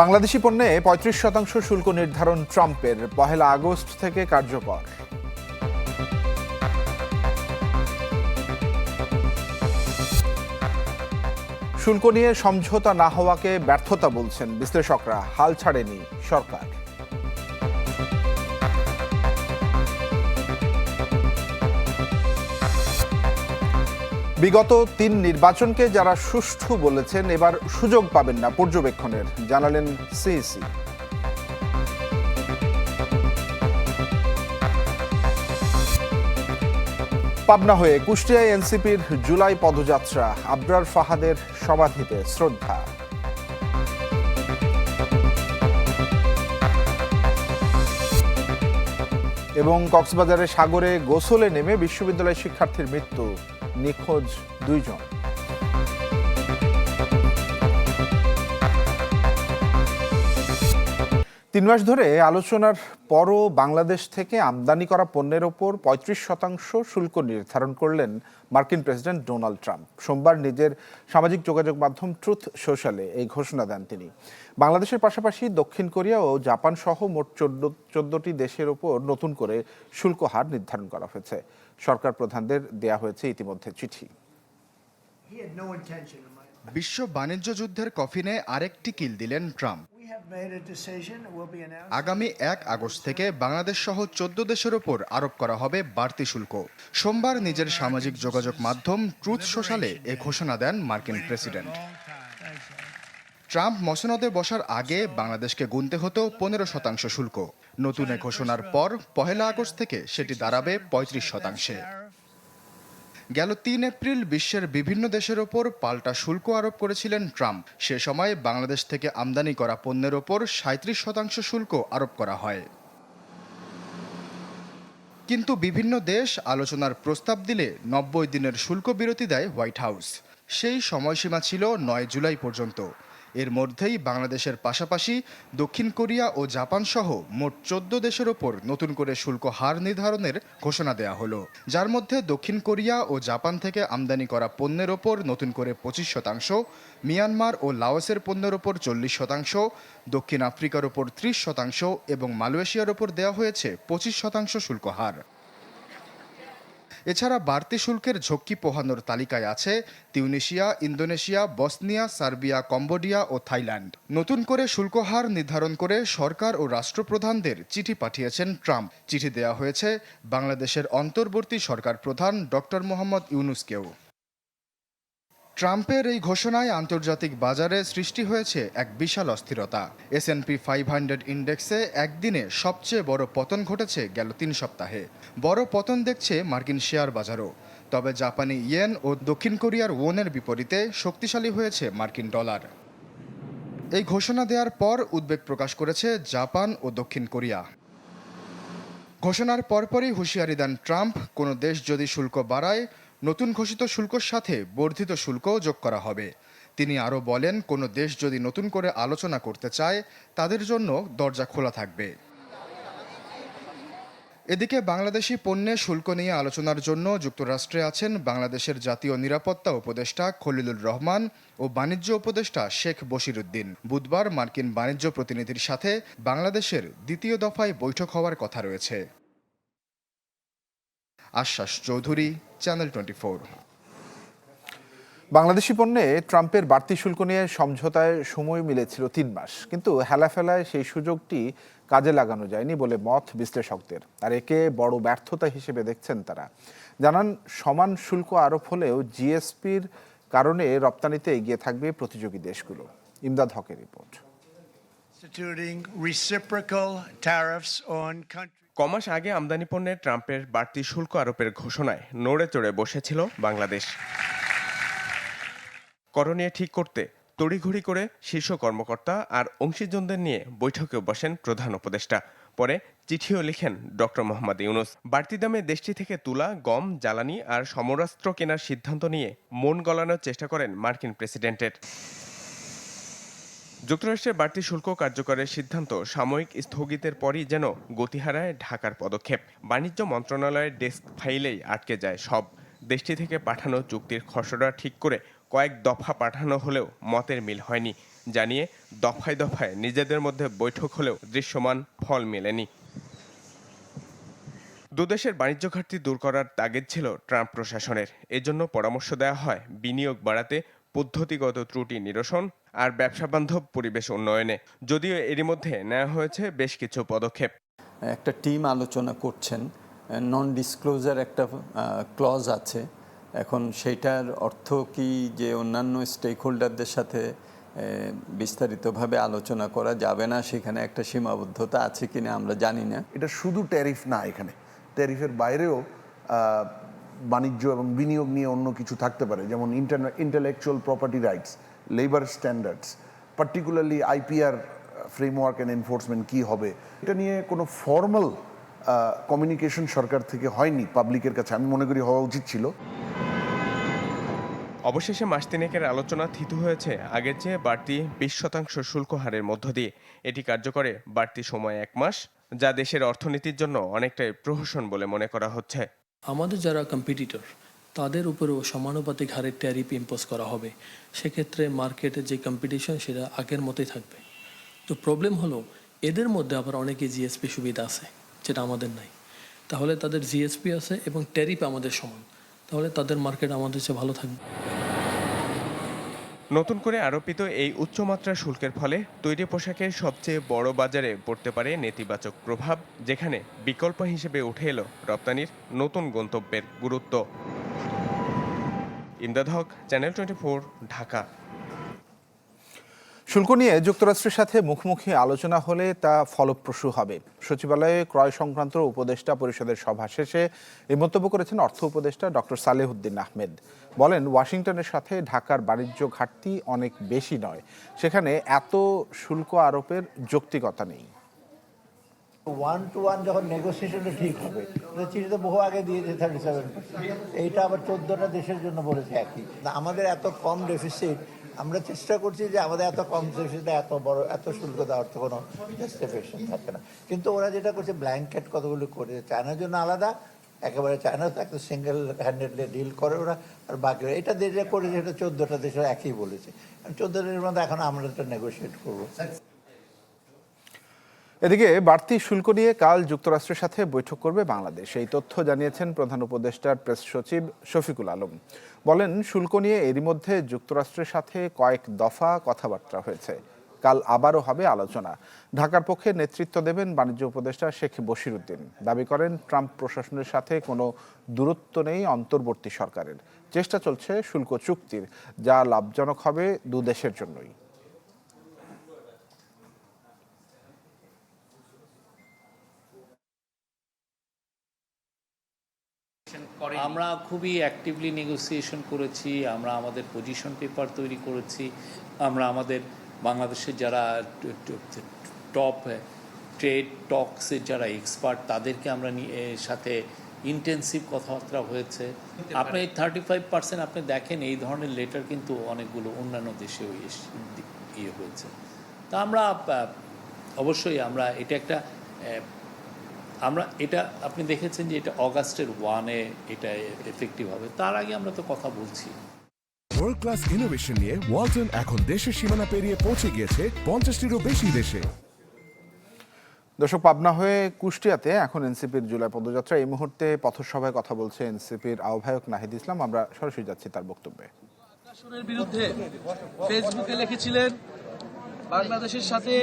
বাংলাদেশি পণ্যে পঁয়ত্রিশ শতাংশ শুল্ক নির্ধারণ ট্রাম্পের, পহেলা আগস্ট থেকে কার্যকর। শুল্ক নিয়ে সমঝোতা না হওয়াকে ব্যর্থতা বলছেন বিশ্লেষকরা, হাল ছাড়েনি সরকার। বিগত তিন নির্বাচনকে যারা সুষ্ঠু বলেছেন, এবার সুযোগ পাবেন না পর্যবেক্ষণের, জানালেন সিইসি। পাবনা হয়ে কুষ্টিয়ায় এনসিপির জুলাই পদযাত্রা, আবরার ফাহাদের সমাধিতে শ্রদ্ধা। এবং কক্সবাজারের সাগরে গোসলে নেমে বিশ্ববিদ্যালয় শিক্ষার্থীর মৃত্যু। নিখোঁজ দুইজন। তিন মাস ধরে আলোচনার পরও বাংলাদেশ থেকে আমদানি করা পণ্যের ওপর পঁয়ত্রিশ শতাংশ শুল্ক নির্ধারণ করলেন মার্কিন প্রেসিডেন্ট ডোনাল্ড ট্রাম্প। সোমবার নিজের সামাজিক যোগাযোগ মাধ্যম ট্রুথ সোশ্যালে এই ঘোষণা দেন তিনি। বাংলাদেশের পাশাপাশি দক্ষিণ কোরিয়া ও জাপান সহ মোট চোদ্দ, চোদ্দটি দেশের ওপর নতুন করে শুল্ক হার নির্ধারণ করা হয়েছে। সরকার প্রধানদের দেয়া হয়েছে ইতিমধ্যে চিঠি. বিশ্ব বাণিজ্য যুদ্ধের কফিনে আরেকটি কিল দিলেন ট্রাম্প. আগামী এক আগস্ট থেকে বাংলাদেশ সহ চোদ্দ দেশের ওপর আরোপ করা হবে বাড়তি শুল্ক সোমবার নিজের সামাজিক যোগাযোগ মাধ্যম ট্রুথ সোশ্যালে এ ঘোষণা দেন মার্কিন প্রেসিডেন্ট ট্রাম্প মসনদে বসার আগে বাংলাদেশকে গুনতে হতো পনেরো শতাংশ শুল্ক। নতুন ঘোষণার পর পহেলা আগস্ট থেকে সেটি দাঁড়াবে পঁয়ত্রিশ শতাংশে। গেল তিন এপ্রিল বিশ্বের বিভিন্ন দেশের ওপর পাল্টা শুল্ক আরোপ করেছিলেন ট্রাম্প। সে সময় বাংলাদেশ থেকে আমদানি করা পণ্যের ওপর সাঁত্রিশ শতাংশ শুল্ক আরোপ করা হয়। কিন্তু বিভিন্ন দেশ আলোচনার প্রস্তাব দিলে নব্বই দিনের শুল্ক বিরতি দেয় হোয়াইট হাউস। সেই সময়সীমা ছিল নয় জুলাই পর্যন্ত। এর মধ্যেই বাংলাদেশের পাশাপাশি দক্ষিণ কোরিয়া ও জাপান সহ মোট চোদ্দ দেশের ওপর নতুন করে শুল্ক হার নির্ধারণের ঘোষণা দেয়া হলো। যার মধ্যে দক্ষিণ কোরিয়া ও জাপান থেকে আমদানি করা পণ্যের ওপর নতুন করে পঁচিশ শতাংশ, মিয়ানমার ও লাওসের পণ্যের ওপর চল্লিশ শতাংশ, দক্ষিণ আফ্রিকার ওপর ত্রিশ শতাংশ এবং মালয়েশিয়ার ওপর দেওয়া হয়েছে পঁচিশ শতাংশ শুল্ক হার। এছাড়া বাড়তি শুল্কের ঝক্কি পোহানোর তালিকায় আছে Tunisia, Indonesia, Bosnia, Serbia, Cambodia ও থাইল্যান্ড। নতুন করে শুল্ক হার নির্ধারণ করে সরকার ও রাষ্ট্রপ্রধানদের চিঠি পাঠিয়েছেন ট্রাম্প। চিঠি দেয়া হয়েছে বাংলাদেশের অন্তর্বর্তী সরকার প্রধান ডক্টর মোহাম্মদ ইউনুসকেও। ট্রাম্পের এই ঘোষণায় আন্তর্জাতিক বাজারে সৃষ্টি হয়েছে এক বিশাল অস্থিরতা। এসএনপি ফাইভ হান্ড্রেড ইন্ডেক্সে একদিনে সবচেয়ে বড় পতন ঘটেছে গেল তিন সপ্তাহে। বড় পতন দেখছে মার্কিন শেয়ার বাজারও। তবে জাপানি ইয়েন ও দক্ষিণ কোরিয়ার ওনের বিপরীতে শক্তিশালী হয়েছে মার্কিন ডলার। এই ঘোষণা দেওয়ার পর উদ্বেগ প্রকাশ করেছে জাপান ও দক্ষিণ কোরিয়া। ঘোষণার পরপরই হুঁশিয়ারি দেন ট্রাম্প, কোনো দেশ যদি শুল্ক বাড়ায় নতুন ঘোষিত শুল্কর সাথে বর্ধিত শুল্কও যোগ করা হবে। তিনি আরও বলেন, কোনো দেশ যদি নতুন করে আলোচনা করতে চায়, তাদের জন্য দরজা খোলা থাকবে। এদিকে বাংলাদেশি পণ্যে শুল্ক নিয়ে আলোচনার জন্য যুক্তরাষ্ট্রে আছেন বাংলাদেশের জাতীয় নিরাপত্তা উপদেষ্টা খলিলুর রহমান ও বাণিজ্য উপদেষ্টা শেখ বশিরুদ্দিন। বুধবার মার্কিন বাণিজ্য প্রতিনিধির সাথে বাংলাদেশের দ্বিতীয় দফায় বৈঠক হওয়ার কথা রয়েছে। আশ্বাস চৌধুরী চ্যানেল টোয়েন্টি বাংলাদেশি পণ্যে ট্রাম্পের বাড়তি শুল্ক নিয়ে সমঝোতায় সময় মিলেছিল তিন মাস। কিন্তু হেলাফেলায় সেই সুযোগটি কাজে লাগানো যায়নি বলে মত বিশ্লেষকদের। আর একে বড় ব্যর্থতা হিসেবে দেখছেন তারা। জানান সমান শুল্ক আরোপ হলেও জিএসপির কারণে রপ্তানিতে এগিয়ে থাকবে প্রতিযোগী দেশগুলো। ইমদাদ হকের রিপোর্ট। কমাস আগে আমদানি পণ্যে ট্রাম্পের বাড়তি শুল্ক আরোপের ঘোষণায় নড়ে চড়ে বসেছিল বাংলাদেশ। করণীয় ঠিক করতে, তড়িঘড়ি করে শীর্ষ কর্মকর্তা আর অংশীজনদের নিয়ে বৈঠকে বসেন প্রধান উপদেষ্টা। পরে চিঠিও লিখেন ডক্টর মোহাম্মদ ইউনুস। বাড়তি দামে দেশটি থেকে তুলা, গম, জ্বালানি আর সমরাস্ত্র কেনার সিদ্ধান্ত নিয়ে মন গলানোর চেষ্টা করেন মার্কিন প্রেসিডেন্টের। যুক্তরাষ্ট্রের বাড়তি শুল্ক কার্যকরের সিদ্ধান্ত সাময়িক স্থগিতের পরই যেন গতি হারায় ঢাকার পদক্ষেপ। বাণিজ্য মন্ত্রণালয়ের ডেস্ক ফাইলেই আটকে যায় সব। দেশটি থেকে পাঠানো চুক্তির খসড়া ঠিক করে কয়েক দফা পাঠানো হলেও মতের মিল হয়নি। জানিয়ে দফায় দফায় নিজেদের মধ্যে বৈঠক হলেও দৃশ্যমান ফল মেলেনি। দুদেশের বাণিজ্য ঘাটতি দূর করার তাগিদ ছিল ট্রাম্প প্রশাসনের। এজন্য পরামর্শ দেওয়া হয়, বিনিয়োগ বাড়াতে পদ্ধতিগত ত্রুটি নিরসন আর ব্যবসা বান্ধব পরিবেশ উন্নয়নে। যদিও এরই মধ্যে নেওয়া হয়েছে বেশ কিছু পদক্ষেপ। একটা টিম আলোচনা করছেন নন ডিসক্লোজার একটা ক্লজ আছে। এখন সেটার অর্থ কি যে অন্যান্য স্টেক হোল্ডারদের সাথে বিস্তারিতভাবে আলোচনা করা যাবে না সেখানে একটা সীমাবদ্ধতা আছে কিনা আমরা জানি না। এটা শুধু ট্যারিফ না এখানে। ট্যারিফের বাইরেও বাণিজ্য এবং বিনিয়োগ নিয়ে অন্য কিছু থাকতে পারে যেমন intellectual property rights labour standards particularly IPR framework and enforcement কী হবে? এটা নিয়ে কোনো ফর্মাল কমিউনিকেশন সরকার থেকে হয়নি পাবলিকের কাছে। আমি মনে করি হওয়া উচিত ছিল। অবশেষে মাস তিনেকের আলোচনা থিতু হয়েছে। আগের চেয়ে বাড়তি বিশ শতাংশ শুল্ক হারের মধ্য দিয়ে। এটি কার্যকরে বাড়তি সময় এক মাস যা দেশের অর্থনীতির জন্য অনেকটাই প্রহসন বলে মনে করা হচ্ছে। আমাদের যারা কম্পিটিটর তাদের উপরেও সমানুপাতিক হারে ট্যারিফ ইম্পোজ করা হবে। সেক্ষেত্রে মার্কেটে যে কম্পিটিশন সেটা আগের মতোই থাকবে। তো প্রবলেম হলো, এদের মধ্যে আবার অনেকে জিএসপি সুবিধা আছে, যেটা আমাদের নাই। তাহলে তাদের জিএসপি আছে এবং ট্যারিফ আমাদের সমান। তাহলে তাদের মার্কেট আমাদের চেয়ে ভালো থাকবে। নতুন করে আরোপিত এই উচ্চমাত্রার শুল্কের ফলে তৈরি পোশাকের সবচেয়ে বড় বাজারে পড়তে পারে নেতিবাচক প্রভাব, যেখানে বিকল্প হিসেবে উঠে এলো রপ্তানির নতুন গন্তব্যের গুরুত্ব। Imdad Haque channel twenty four, Dhaka. শুল্ক নিয়ে যুক্তরাষ্ট্রের সাথে মুখোমুখি আলোচনা হলে তা ফলপ্রসূ হবে। সচিবালয়ে ক্রয় সংক্রান্ত উপদেষ্টা পরিষদের সভা শেষে এই মন্তব্য করেছেন অর্থ উপদেষ্টা ডক্টর সালেহুদ্দিন আহমেদ। বলেন, ওয়াশিংটনের সাথে ঢাকার বাণিজ্য ঘাটতি অনেক বেশি নয়। সেখানে এত শুল্ক আরোপের যৌক্তিকতা নেই। ওয়ান টু ওয়ান যখন নেগোসিয়েশনটা ঠিক হবে চিঠি তো বহু আগে দিয়েছে থার্টি সেভেন এইটা আবার চোদ্দোটা দেশের জন্য বলেছে একই। আমাদের এত কম ডেফিসিট আমরা চেষ্টা করছি যে আমাদের এত কম ডেফিসিটে এত বড়, এত শুল্ক দেওয়ার তো কোনো জাস্টিফিকেশন থাকে না। কিন্তু ওরা যেটা করছে ব্ল্যাঙ্কেট কতগুলো করে চায়নার জন্য আলাদা, একেবারে চায়না তো একটা সিঙ্গেল হ্যান্ডেডলি ডিল করে ওরা, আর বাকি এটা যেটা করেছে, এটা চোদ্দোটা দেশের একই বলেছে। চোদ্দোটার মধ্যে এখন আমরা এটা নেগোসিয়েট করব। এদিকে বাড়তি শুল্ক নিয়ে কাল যুক্তরাষ্ট্রের সাথে বৈঠক করবে বাংলাদেশ। এই তথ্য জানিয়েছেন প্রধান উপদেষ্টার প্রেস সচিব শফিকুল আলম। বলেন, শুল্ক নিয়ে এরই মধ্যে যুক্তরাষ্ট্রের সাথে কয়েক দফা কথাবার্তা হয়েছে। কাল আবারও হবে আলোচনা। ঢাকার পক্ষে নেতৃত্ব দেবেন বাণিজ্য উপদেষ্টা শেখ বশিরুদ্দিন। দাবি করেন, ট্রাম্প প্রশাসনের সাথে কোনো দূরত্ব নেই অন্তর্বর্তী সরকারের। চেষ্টা চলছে শুল্ক চুক্তির, যা লাভজনক হবে দু দেশের জন্যই। আমরা খুবই অ্যাক্টিভলি নেগোসিয়েশন করেছি আমরা আমাদের পজিশন পেপার তৈরি করেছি আমরা আমাদের বাংলাদেশের যারা টপ ট্রেড টক্সের যারা এক্সপার্ট তাদেরকে আমরা নিয়ে সাথে ইন্টেন্সিভ কথাবার্তা হয়েছে। আপনি থার্টি ফাইভ পার্সেন্ট আপনি দেখেন এই ধরনের লেটার কিন্তু অনেকগুলো অন্যান্য দেশেও এস- ইয়ে হয়েছে। তা আমরা অবশ্যই আমরা এটা একটা আমরা এটা আপনি দেখেছেন যে এটা অগাস্টের ওয়ানে এটা এফেক্টিভ হবে। তার আগে আমরা তো কথা বলছি। ওয়ার্ল্ড ক্লাস ইনোভেশন নিয়ে ওয়ালটন এখন দেশের সীমানা পেরিয়ে পৌঁছে গিয়েছে পঞ্চাশটিরও বেশি দেশে। দর্শক পাবনা হয়ে কুষ্টিয়াতে এখন এনসিপির জুলাই পদযাত্রা। এই মুহূর্তে পথসভায় কথা বলছে এনসিপির আহ্বায়ক নাহিদ ইসলাম। আমরা সরাসরি যাচ্ছি তার বক্তব্যে। বিরুদ্ধে ফেসবুকে লিখেছিলেন বাংলাদেশের সাথে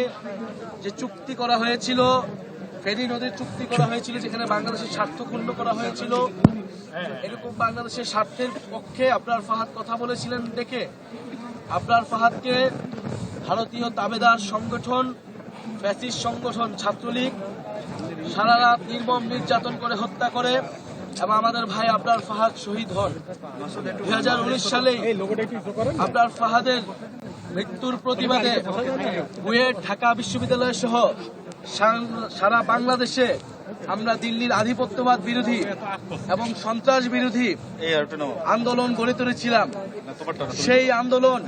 যে চুক্তি করা হয়েছিল ফেনী নদীর চুক্তি করা হয়েছিল যেখানে বাংলাদেশের স্বার্থ ক্ষুণ্ণ করা হয়েছিল। এরকম বাংলাদেশের স্বার্থের পক্ষে আপনার ফাহাদ কথা বলেছিলেন দেখে আপনার ফাহাদকে ভারতীয় দাবেদার সংগঠন, ফ্যাসিস সংগঠন, ছাত্রলীগ সারা রাত নির্মম নির্যাতন করে হত্যা করে এবং আমাদের ভাই আপনার ফাহাদ শহীদ হন। দুই হাজার উনিশ সালে আপনার ফাহাদের মৃত্যুর প্রতিবাদে বুয়েট ঢাকা বিশ্ববিদ্যালয় সহ সারা বাংলাদেশে আমরা দিল্লির আধিপত্যবাদ বিরোধী এবং সন্ত্রাস বিরোধী আন্দোলন গড়ে তুলেছিলাম। সেই আন্দোলন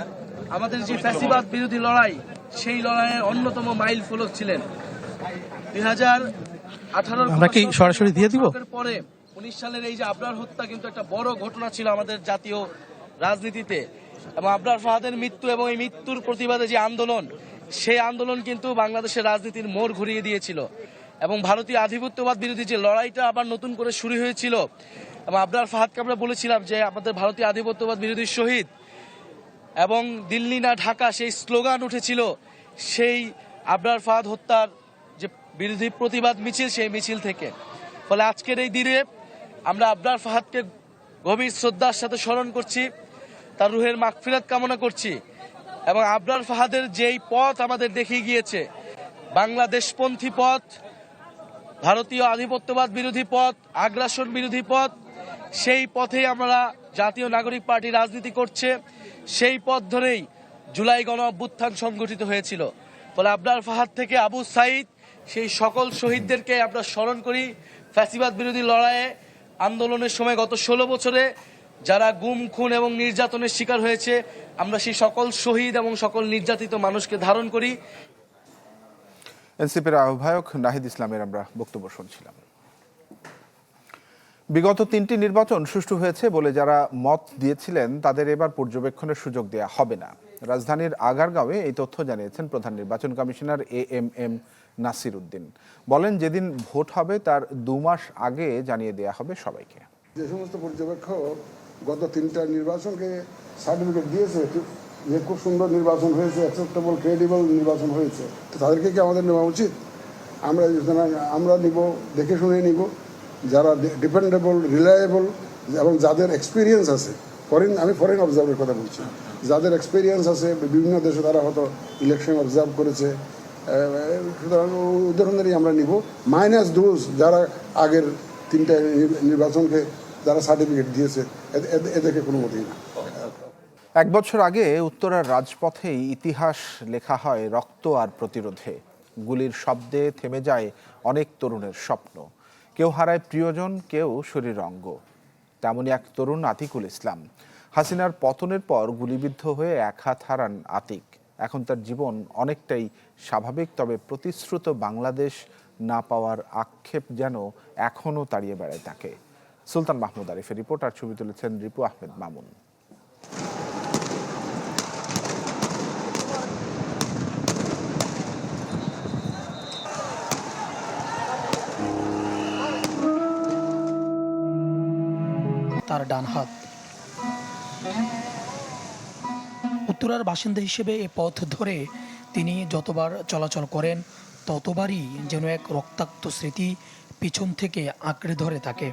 আমাদের যে ফ্যাসিবাদ বিরোধী লড়াই সেই লড়াইয়ের অন্যতম মাইল ফলক ছিলেন। দুই হাজার আঠারোর সরাসরি দিয়ে দিব? পরে উনিশ সালের এই যে আবরার হত্যা কিন্তু একটা বড় ঘটনা ছিল আমাদের জাতীয় রাজনীতিতে। এবং আবরার ফাহাদের মৃত্যু এবং এই মৃত্যুর প্রতিবাদে যে আন্দোলন, সেই আন্দোলন কিন্তু বাংলাদেশের রাজনীতির মোড় ঘুরিয়ে দিয়েছিল। এবং ভারতীয় আধিপত্যবাদ বিরোধী যে লড়াইটা আবার নতুন করে শুরু হয়েছিল, এবং আবরার ফাহাদকে আমরা বলেছিলাম যে আমাদের ভারতীয় আধিপত্যবাদ বিরোধী শহীদ এবং দিল্লি না ঢাকা সেই স্লোগান উঠেছিল, সেই আবরার ফাহাদ হত্যার যে বিরোধী প্রতিবাদ মিছিল, সেই মিছিল থেকে। ফলে আজকের এই দিনে আমরা আবরার ফাহাদকে গভীর শ্রদ্ধার সাথে স্মরণ করছি। তার রুহের মাগফিরাত কামনা করছি এবং আবরার ফাহাদের যেই পথ আমাদের দেখিয়ে গিয়েছে, বাংলাদেশপন্থী পথ, ভারতীয় আধিপত্যবাদ বিরোধী পথ, আগ্রাসন বিরোধী পথ, সেই পথেই আমরা জাতীয় নাগরিক পার্টি রাজনীতি করছে, সেই পথ ধরেই জুলাই গণ অভ্যুত্থান সংগঠিত হয়েছিল। ফলে আবরার ফাহাদ থেকে আবু সাইদ, সেই সকল শহীদদেরকে আমরা স্মরণ করি। ফ্যাসিবাদ বিরোধী লড়াইয়ে আন্দোলনের সময় গত ষোলো বছরে যারা গুম খুন এবং নির্যাতনের শিকার হয়েছে আমরা সেই সকল শহীদ এবং সকল নির্যাতিত মানুষকে ধারণ করি। এনসিপির আহ্বায়ক নাহিদ ইসলামের আমরা বক্তব্য শুনছিলাম। বিগত তিনটি নির্বাচন সুষ্ঠু হয়েছে বলে যারা মত দিয়েছিলেন তাদের এবার পর্যবেক্ষণের সুযোগ দেয়া হবে না। রাজধানীর আগারগাঁওয়ে এই তথ্য জানিয়েছেন প্রধান নির্বাচন commissioner A M M Nasir Uddin. বলেন যেদিন ভোট হবে তার দু মাস আগে জানিয়ে দেয়া হবে সবাইকে। যে সমস্ত পর্যবেক্ষক গত তিনটা নির্বাচনকে সার্টিফিকেট দিয়েছে যে খুব সুন্দর নির্বাচন হয়েছে অ্যাকসেপ্টেবল ক্রেডিবল নির্বাচন হয়েছে। তো তাদেরকে কি আমাদের নেওয়া উচিত? আমরা আমরা নিব, দেখে শুনে নিব। যারা ডিপেন্ডেবল রিলায়েবল এবং যাদের এক্সপিরিয়েন্স আছে ফরেন আমি ফরেন অবজার্ভের কথা বলছি, যাদের এক্সপিরিয়েন্স আছে, বিভিন্ন দেশে তারা হয়তো ইলেকশন অবজার্ভ করেছে সুতরাং ধরনেরই আমরা নিব। মাইনাস ডোজ যারা আগের তিনটা নির্বাচনকে যারা সার্টিফিকেট দিয়েছে এদেরকে কোনো মতেই না। এক বছর আগে উত্তরার রাজপথেই ইতিহাস লেখা হয় রক্ত আর প্রতিরোধে। গুলির শব্দে থেমে যায় অনেক তরুণের স্বপ্ন। কেউ হারায় প্রিয়জন, কেউ শরীর অঙ্গ। তেমনই এক তরুণ আতিকুল ইসলাম। হাসিনার পতনের পর গুলিবিদ্ধ হয়ে এক হাত হারান আতিক। এখন তার জীবন অনেকটাই স্বাভাবিক, তবে প্রতিশ্রুত বাংলাদেশ না পাওয়ার আক্ষেপ যেন এখনও তাড়িয়ে বেড়ায় তাকে। সুলতান মাহমুদ আরিফের রিপোর্ট আর ছবি তুলেছেন রিপু আহমেদ মামুন। তার ডান হাত। উত্তরার বাসিন্দা হিসেবে এ পথ ধরে তিনি যতবার চলাচল করেন, ততবারই যেন এক রক্তাক্ত স্মৃতি পিছন থেকে আঁকড়ে ধরে তাকে।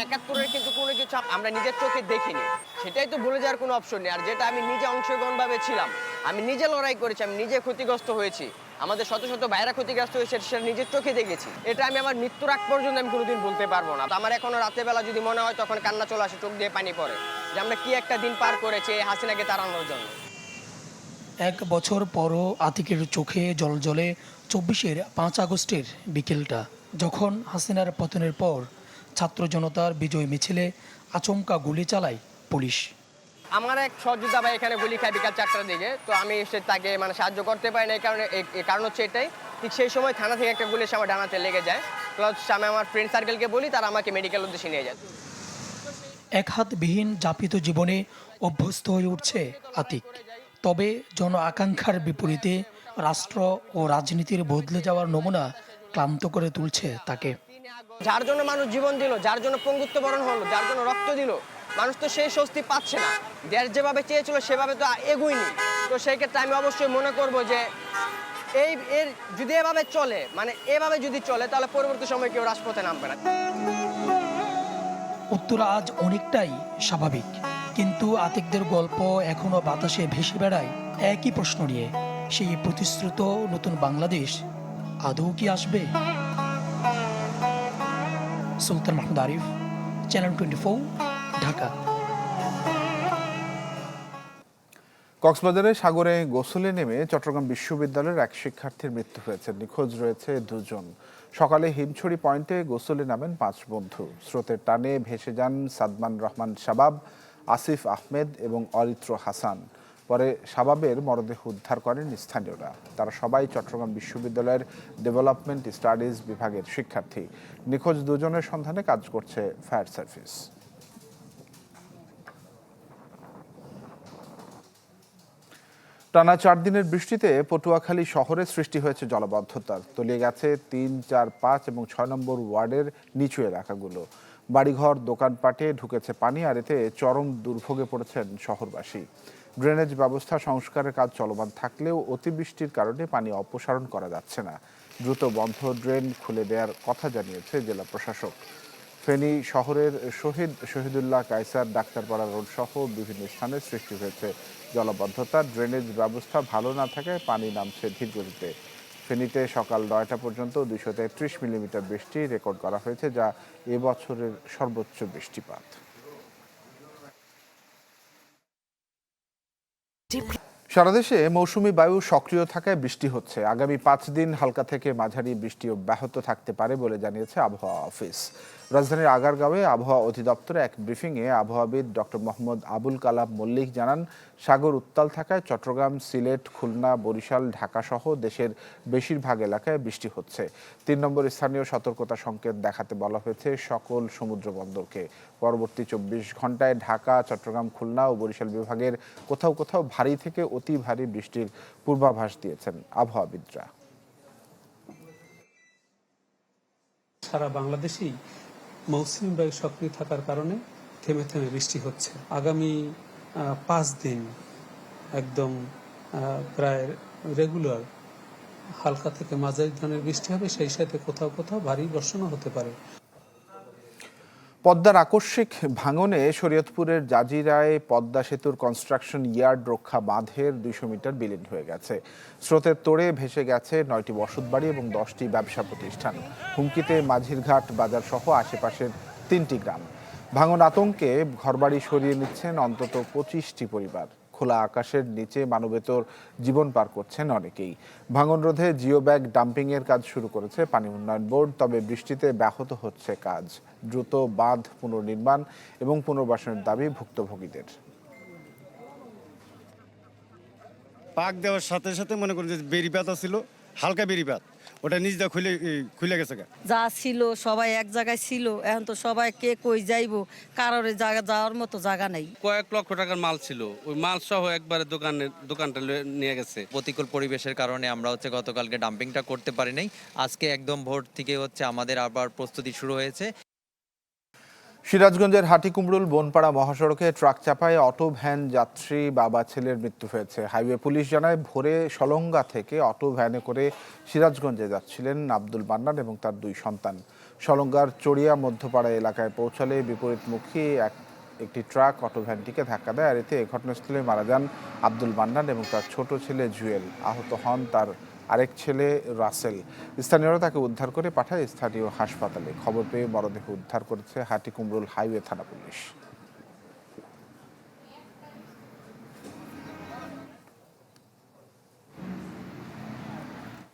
একাত্তরের কিন্তু কোনো কিছু আমরা নিজের চোখে দেখিনি। সেটাই তো ভুলে যাওয়ার কোনো অপশন নেই। আর যেটা আমি নিজে অংশগ্রহণভাবে ছিলাম, আমি নিজে লড়াই করেছি, আমি নিজে ক্ষতিগ্রস্ত হয়েছি। আমাদের শত শত ভাইরা ক্ষতিগ্রস্ত হয়েছে, সেটা নিজের চোখে দেখেছি। এটা আমি আমার মৃত্যুর আগ পর্যন্ত আমি কোনোদিন বলতে পারব না। আমার এখনও রাতের বেলা যদি মনে হয়, তখন কান্না চলে আসে, চোখ দিয়ে পানি পড়ে। যে আমরা কি একটা দিন পার করেছি এই হাসিনাকে তাড়ানোর জন্য। এক বছর পরও আতিকের চোখে জল জলে চব্বিশের পাঁচ আগস্টের বিকেলটা, যখন হাসিনার পতনের পর ছাত্র জনতার বিজয় মিছিলে আচমকা গুলি চালায় পুলিশ। আমার এক সহযোদ্ধা ভাই এখানে গুলি খায় বিকাল চারটার দিকে তো আমি এসে তাকে মানে সাহায্য করতে পারি না এই কারণে কারণ হচ্ছে এটাই। ঠিক সেই সময় থানা থেকে একটা গুলি এসে আমার ডানাতে লেগে যায়। প্লাস আমি আমার ফ্রেন্ড সার্কেলকে বলি তারা আমাকে মেডিকেল উদ্দেশ্যে নিয়ে যায়। এক হাতবিহীন যাপিত জীবনে অভ্যস্ত হয়ে উঠছে আতিক। তবে জন আকাঙ্ক্ষার বিপরীতে রাষ্ট্র ও রাজনীতির বদলে যাওয়ার নমুনা ক্লান্ত করে তুলছে তাকে। যার জন্য মানুষ জীবন দিল, যার জন্য পঙ্গুত্ব বরণ হলো, যার জন্য রক্ত দিল, মানুষ তো সেই স্বস্তি পাচ্ছে না। দেশ যেভাবে চেয়েছিল, সেভাবে তো এগোয়নি তো সেই ক্ষেত্রে আমি অবশ্যই মনে করব যে এই, এর যদি এভাবে চলে মানে এভাবে যদি চলে, তাহলে পরবর্তী সময় কেউ রাজপথে নামবে না। উত্তরা আজ অনেকটাই স্বাভাবিক, কিন্তু আতিকদের গল্প এখনও বাতাসে ভেসে বেড়ায় একই প্রশ্ন নিয়ে। সেই প্রতিশ্রুত নতুন বাংলাদেশ আদৌ কি আসবে? Sultan Mahmud Arif channel twenty four Dhaka কক্সবাজারে সাগরে গোসলে নেমে চট্টগ্রাম বিশ্ববিদ্যালয়ের এক শিক্ষার্থীর মৃত্যু হয়েছে। নিখোঁজ রয়েছে দুজন। সকালে হিমছড়ি পয়েন্টে গোসলে নামেন পাঁচ বন্ধু। স্রোতের টানে ভেসে যান সাদমান রহমান শাবাব, আসিফ আহমেদ এবং অরিত্র হাসান। পরে শাবাবের মরদেহ উদ্ধার করেন স্থানীয়রা। তারা সবাই চট্টগ্রাম বিশ্ববিদ্যালয়ের ডেভেলপমেন্ট স্টাডিজ বিভাগের শিক্ষার্থী। নিখোঁজ দুজনের সন্ধানে কাজ করছে ফায়ার সার্ভিস। টানা চার দিনের বৃষ্টিতে পটুয়াখালী শহরে সৃষ্টি হয়েছে জলাবদ্ধতার তলিয়ে গেছে তিন, চার, পাঁচ এবং ছয় নম্বর ওয়ার্ডের নিচু এলাকাগুলো। বাড়িঘর, দোকানপাটে ঢুকেছে পানি আর এতে চরম দুর্ভোগে পড়েছেন শহরবাসী। ড্রেনেজ ব্যবস্থা সংস্কারের কাজ চলমান থাকলেও অতিবৃষ্টির কারণে পানি অপসারণ করা যাচ্ছে না। দ্রুত বন্ধ ড্রেন খুলে দেওয়ার কথা জানিয়েছে জেলা প্রশাসক। ফেনী শহরের শহীদ শহীদুল্লাহ কায়সার ডাক্তারপাড়া রোড সহ বিভিন্ন স্থানে সৃষ্টি হয়েছে জলবদ্ধতা। ড্রেনেজ ব্যবস্থা ভালো না থাকায় পানি নামছে ধীরগতিতে। ফেনীতে সকাল নয়টা পর্যন্ত দুইশো তেত্রিশ মিলিমিটার বৃষ্টি রেকর্ড করা হয়েছে, যা এবছরের সর্বোচ্চ বৃষ্টিপাত। সারা দেশে মৌসুমি বায়ু সক্রিয় থাকায় বৃষ্টি হচ্ছে। আগামী পাঁচ দিন হালকা থেকে মাঝারি বৃষ্টি অব্যাহত থাকতে পারে বলে জানিয়েছে আবহাওয়া অফিস। রাজধানীর আগারগাঁওয়ে আবহাওয়া অধিদপ্তরে এক ব্রিফিংয়ে আবহাওয়াবিদ ডক্টর মোহাম্মদ আবুল কালাম মল্লিক জানান, সাগর উত্তাল থাকায় চট্টগ্রাম, সিলেট, খুলনা, বরিশাল, ঢাকা সহ দেশের বেশিরভাগ এলাকায় বৃষ্টি হচ্ছে। তিন নম্বর স্থানীয় সতর্কতা সংকেত দেখাতে বলা হয়েছে সকল সমুদ্র বন্দরকে। পরবর্তী চব্বিশ ঘন্টায় ঢাকা, চট্টগ্রাম, খুলনা ও বরিশাল বিভাগের কোথাও কোথাও ভারী থেকে অতি ভারী বৃষ্টির পূর্বাভাস দিয়েছেন আবহাওয়াবিদরা। সারা বাংলাদেশেই মৌসুমী বায়ু সক্রিয় থাকার কারণে থেমে থেমে বৃষ্টি হচ্ছে। আগামী পাঁচ দিন একদম প্রায় রেগুলার হালকা থেকে মাঝারি ধরনের বৃষ্টি হবে। সেই সাথে কোথাও কোথাও ভারী বর্ষণও হতে পারে। পদ্মার আকস্মিক ভাঙনে শরীয়তপুরের জাজিরায় পদ্মা সেতুর কনস্ট্রাকশন ইয়ার্ড রক্ষা বাঁধের দুইশো মিটার বিলীন হয়ে গেছে। স্রোতের তোড়ে ভেসে গেছে নয়টি বসতবাড়ি এবং দশটি ব্যবসা প্রতিষ্ঠান। হুমকিতে মাঝিরঘাট বাজার সহ আশেপাশের তিনটি গ্রাম। ভাঙন আতঙ্কে ঘরবাড়ি সরিয়ে নিচ্ছেন অন্তত পঁচিশটি পরিবার। খোলা আকাশের নিচে মানবেতর জীবন পার করছেন অনেকেই। ভাঙন রোধে জিও ব্যাগ ডাম্পিং এর কাজ শুরু করেছে পানি উন্নয়ন বোর্ড, তবে বৃষ্টিতে ব্যাহত হচ্ছে কাজ। দ্রুত বাঁধ পুনর্নির্মাণ এবং পুনর্বাসনের দাবি ভুক্তভোগীদের। পাক দেওয়ার সাথে সাথে মনে করেন যে বেরিপাত ছিল, হালকা বেরিপাত ওটা নিজটা খুলে খুলে গেছে যা ছিল সবাই এক জায়গায় ছিল এখন তো সবাই কে কই যাইবো? কারোর জায়গা যাওয়ার মতো জায়গা নাই। কয়েক লক্ষ টাকার মাল ছিল। ওই মাল সহ একবারে দোকানে দোকানটা নিয়ে গেছে। প্রতিকূল পরিবেশের কারণে আমরা হচ্ছে গতকালকে ডাম্পিংটা করতে পারি নাই। আজকে একদম ভোর থেকে হচ্ছে আমাদের আবার প্রস্তুতি শুরু হয়েছে। সিরাজগঞ্জের হাটিকুমরুল বনপাড়া মহাসড়কে ট্রাক চাপায় অটো, ভ্যান, যাত্রী, বাবা, ছেলের মৃত্যু হয়েছে। হাইওয়ে পুলিশ জানায়, ভোরে সলঙ্গা থেকে অটো, ভ্যানে করে সিরাজগঞ্জে যাচ্ছিলেন আব্দুল মান্নান এবং তার দুই সন্তান। সলঙ্গার চড়িয়া মধ্যপাড়া এলাকায় পৌঁছালে বিপরীতমুখী এক, একটি ট্রাক অটো, ভ্যানটিকে ধাক্কা দেয়। আর এতে ঘটনাস্থলে মারা যান আব্দুল মান্নান এবং তার ছোট ছেলে জুয়েল। আহত হন তার আরেক ছেলে রাসেল। স্থানীয়রা তাকে উদ্ধার করে পাঠায় স্থানীয় হাসপাতালে। খবর পেয়ে মরদেহ উদ্ধার করেছে হাটিকুমরুল হাইওয়ে থানা পুলিশ।